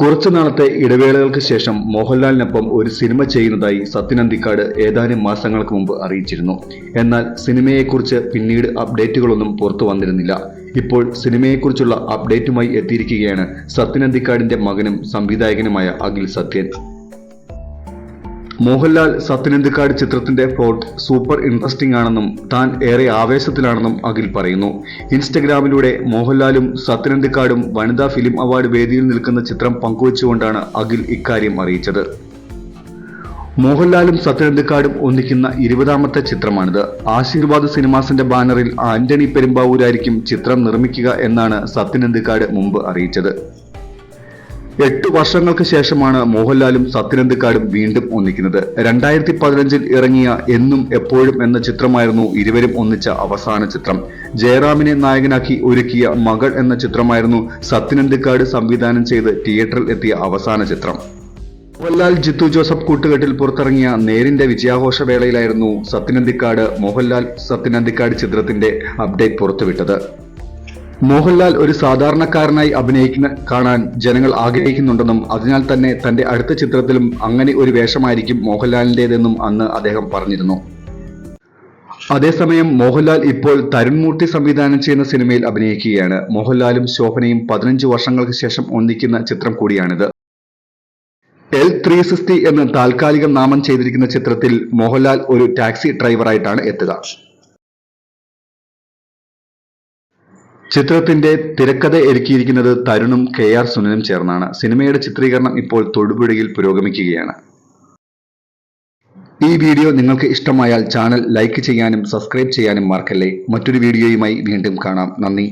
കുറച്ചു നാളത്തെ ഇടവേളകൾക്ക് ശേഷം മോഹൻലാലിനൊപ്പം ഒരു സിനിമ ചെയ്യുന്നതായി സത്യൻ അന്തിക്കാട് ഏതാനും മാസങ്ങൾക്ക് മുമ്പ് അറിയിച്ചിരുന്നു. എന്നാൽ സിനിമയെക്കുറിച്ച് പിന്നീട് അപ്ഡേറ്റുകളൊന്നും പുറത്തു വന്നിരുന്നില്ല. ഇപ്പോൾ സിനിമയെക്കുറിച്ചുള്ള അപ്ഡേറ്റുമായി എത്തിയിരിക്കുകയാണ് സത്യൻ അന്തിക്കാടിന്റെ മകനും സംവിധായകനുമായ അഖിൽ സത്യൻ. മോഹൻലാൽ സത്യനന്ദിക്കാട് ചിത്രത്തിന്റെ പ്ലോട്ട് സൂപ്പർ ഇൻട്രസ്റ്റിംഗ് ആണെന്നും താൻ ഏറെ ആവേശത്തിലാണെന്നും അഖിൽ പറയുന്നു. ഇൻസ്റ്റഗ്രാമിലൂടെ മോഹൻലാലും സത്യനന്ദിക്കാടും വനിതാ ഫിലിം അവാർഡ് വേദിയിൽ നിൽക്കുന്ന ചിത്രം പങ്കുവച്ചുകൊണ്ടാണ് അഖിൽ ഇക്കാര്യം അറിയിച്ചത്. മോഹൻലാലും സത്യനന്ദിക്കാടും ഒന്നിക്കുന്ന ഇരുപതാമത്തെ ചിത്രമാണിത്. ആശീർവാദ് സിനിമാസിന്റെ ബാനറിൽ ആന്റണി പെരുമ്പാവൂരായിരിക്കും ചിത്രം നിർമ്മിക്കുക എന്നാണ് സത്യനന്ദിക്കാട് മുമ്പ് അറിയിച്ചത്. എട്ട് വർഷങ്ങൾക്ക് ശേഷമാണ് മോഹൻലാലും സത്യനന്ദിക്കാടും വീണ്ടും ഒന്നിക്കുന്നത്. രണ്ടായിരത്തി പതിനഞ്ചിൽ ഇറങ്ങിയ എന്നും എപ്പോഴും എന്ന ചിത്രമായിരുന്നു ഇരുവരും ഒന്നിച്ച അവസാന ചിത്രം. ജയറാമിനെ നായകനാക്കി ഒരുക്കിയ മകൾ എന്ന ചിത്രമായിരുന്നു സത്യനന്ദിക്കാട് സംവിധാനം ചെയ്ത് തിയേറ്ററിൽ എത്തിയ അവസാന ചിത്രം. മോഹൻലാൽ ജിത്തു ജോസഫ് കൂട്ടുകെട്ടിൽ പുറത്തിറങ്ങിയ നേരിന്റെ വിജയാഘോഷ വേളയിലായിരുന്നു സത്യനന്ദിക്കാട് മോഹൻലാൽ സത്യനന്ദിക്കാട് ചിത്രത്തിന്റെ അപ്ഡേറ്റ് പുറത്തുവിട്ടത്. മോഹൻലാൽ ഒരു സാധാരണക്കാരനായി അഭിനയിക്കുന്ന കാണാൻ ജനങ്ങൾ ആഗ്രഹിക്കുന്നുണ്ടെന്നും അതിനാൽ തന്നെ തന്റെ അടുത്ത ചിത്രത്തിലും അങ്ങനെ ഒരു വേഷമായിരിക്കും മോഹൻലാലിന്റെതെന്നും അന്ന് അദ്ദേഹം പറഞ്ഞിരുന്നു. അതേസമയം മോഹൻലാൽ ഇപ്പോൾ തരുൺമൂർത്തി സംവിധാനം ചെയ്യുന്ന സിനിമയിൽ അഭിനയിക്കുകയാണ്. മോഹൻലാലും ശോഭനയും പതിനഞ്ച് വർഷങ്ങൾക്ക് ശേഷം ഒന്നിക്കുന്ന ചിത്രം കൂടിയാണിത്. എൽ ത്രീ സിക്സ്റ്റി എന്ന് താൽക്കാലികം നാമം ചെയ്തിരിക്കുന്ന ചിത്രത്തിൽ മോഹൻലാൽ ഒരു ടാക്സി ഡ്രൈവറായിട്ടാണ് എത്തുക. ചിത്രത്തിന്റെ തിരക്കഥ ഒരുക്കിയിരിക്കുന്നത് തരുണും കെ ആർ സുനിലും ചേർന്നാണ്. സിനിമയുടെ ചിത്രീകരണം ഇപ്പോൾ തൊടുപുഴയിൽ പുരോഗമിക്കുകയാണ്. ഈ വീഡിയോ നിങ്ങൾക്ക് ഇഷ്ടമായാൽ ചാനൽ ലൈക്ക് ചെയ്യാനും സബ്സ്ക്രൈബ് ചെയ്യാനും മറക്കല്ലേ. മറ്റൊരു വീഡിയോയുമായി വീണ്ടും കാണാം. നന്ദി.